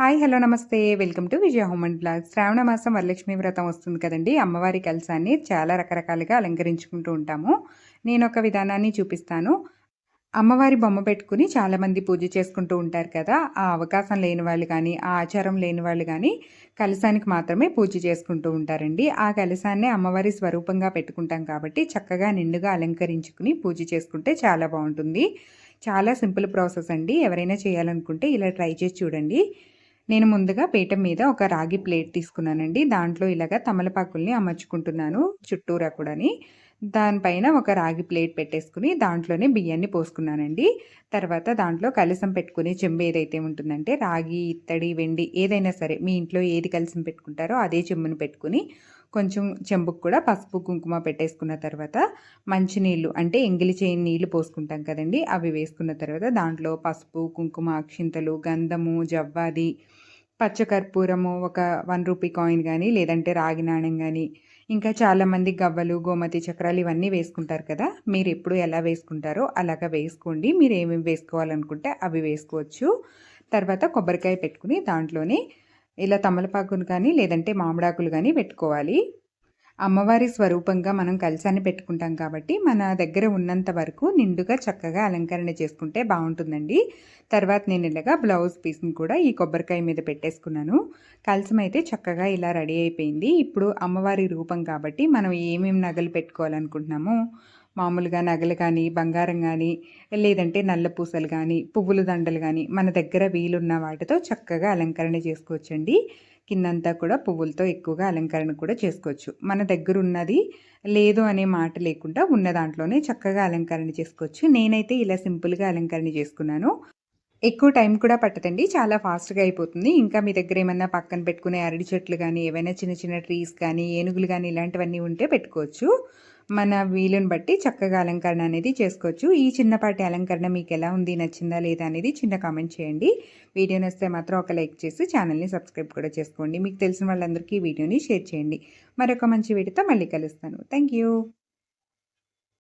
Hi hello నమస్తే. Welcome to Vijaya home and blog శ్రావణ మాసం వరలక్ష్మి వ్రతం వస్తుంది కదండి. అమ్మవారి కలసాన్ని చాలా రకరకాలుగా అలంకరించుకుంటూ ఉంటాము. నేను ఒక విధానాన్ని చూపిస్తాను. అమ్మవారి బొమ్మ పెట్టుకుని చాలామంది పూజ చేసుకుంటూ ఉంటారు కదా. ఆ అవకాశం లేని వాళ్ళు కానీ ఆ ఆచారం లేని వాళ్ళు కానీ కలసానికి మాత్రమే పూజ చేసుకుంటూ ఉంటారండి. ఆ కలసాన్ని అమ్మవారి స్వరూపంగా పెట్టుకుంటాం కాబట్టి చక్కగా నిండుగా అలంకరించుకుని పూజ చేసుకుంటే చాలా బాగుంటుంది. చాలా సింపుల్ ప్రాసెస్ అండి. ఎవరైనా చేయాలనుకుంటే ఇలా ట్రై చేసి చూడండి. నేను ముందుగా పీఠం మీద ఒక రాగి ప్లేట్ తీసుకున్నానండి. దాంట్లో ఇలాగ తమలపాకుల్ని అమర్చుకుంటున్నాను చుట్టూరా కూడాని. దానిపైన ఒక రాగి ప్లేట్ పెట్టేసుకుని దాంట్లోనే బియ్యాన్ని పోసుకున్నానండి. తర్వాత దాంట్లో కలసం పెట్టుకునే చెంబు ఏదైతే ఉంటుందంటే రాగి ఇత్తడి వెండి ఏదైనా సరే మీ ఇంట్లో ఏది కలసం పెట్టుకుంటారో అదే చెంబును పెట్టుకుని కొంచెం చెంబుకు కూడా పసుపు కుంకుమ పెట్టేసుకున్న తర్వాత మంచినీళ్ళు అంటే ఎంగిలి చేయని నీళ్ళు పోసుకుంటాం కదండి. అవి వేసుకున్న తర్వాత దాంట్లో పసుపు కుంకుమ అక్షింతలు గంధము జవ్వాది పచ్చకర్పూరము ఒక వన్ రూపీ కాయిన్ కానీ లేదంటే రాగి నాణ్యం కానీ ఇంకా చాలామంది గవ్వలు గోమతి చక్రాలు ఇవన్నీ వేసుకుంటారు కదా. మీరు ఎప్పుడు ఎలా వేసుకుంటారో అలాగా వేసుకోండి. మీరు ఏమేమి వేసుకోవాలనుకుంటే అవి వేసుకోవచ్చు. తర్వాత కొబ్బరికాయ పెట్టుకుని దాంట్లోనే ఇలా తమలపాకును కానీ లేదంటే మామిడాకులు కానీ పెట్టుకోవాలి. అమ్మవారి స్వరూపంగా మనం కలిసాన్ని పెట్టుకుంటాం కాబట్టి మన దగ్గర ఉన్నంత వరకు నిండుగా చక్కగా అలంకరణ చేసుకుంటే బాగుంటుందండి. తర్వాత నేను ఇలాగా బ్లౌజ్ పీస్ని కూడా ఈ కొబ్బరికాయ మీద పెట్టేసుకున్నాను. కలసం అయితే చక్కగా ఇలా రెడీ అయిపోయింది. ఇప్పుడు అమ్మవారి రూపం కాబట్టి మనం ఏమేమి నగలు పెట్టుకోవాలనుకుంటున్నామో మామూలుగా నగలు కానీ బంగారం కానీ లేదంటే నల్ల పూసలు కానీ పువ్వుల దండలు కానీ మన దగ్గర వీలున్న వాటితో చక్కగా అలంకరణ చేసుకోవచ్చండి. కిందంతా కూడా పువ్వులతో ఎక్కువగా అలంకరణ కూడా చేసుకోవచ్చు. మన దగ్గర ఉన్నది లేదు అనే మాట లేకుండా ఉన్న దాంట్లోనే చక్కగా అలంకరణ చేసుకోవచ్చు. నేనైతే ఇలా సింపుల్గా అలంకరణ చేసుకున్నాను. ఎక్కువ టైం కూడా పట్టదండి. చాలా ఫాస్ట్గా అయిపోతుంది. ఇంకా మీ దగ్గర ఏమన్నా పక్కన పెట్టుకునే అరటి చెట్లు కానీ ఏవైనా చిన్న చిన్న ట్రీస్ కానీ ఏనుగులు కానీ ఇలాంటివన్నీ ఉంటే పెట్టుకోవచ్చు. మన వీలుని బట్టి చక్కగా అలంకరణ అనేది చేసుకోవచ్చు. ఈ చిన్నపాటి అలంకరణ మీకు ఎలా ఉంది? నచ్చిందా? లేదా? అనేది చిన్న కామెంట్ చేయండి. వీడియో నచ్చితే మాత్రం ఒక లైక్ చేసి ఛానల్ని సబ్స్క్రైబ్ కూడా చేసుకోండి. మీకు తెలిసిన వాళ్ళందరికీ ఈ వీడియోని షేర్ చేయండి. మరొక మంచి వీడియోతో మళ్ళీ కలుస్తాను. థ్యాంక్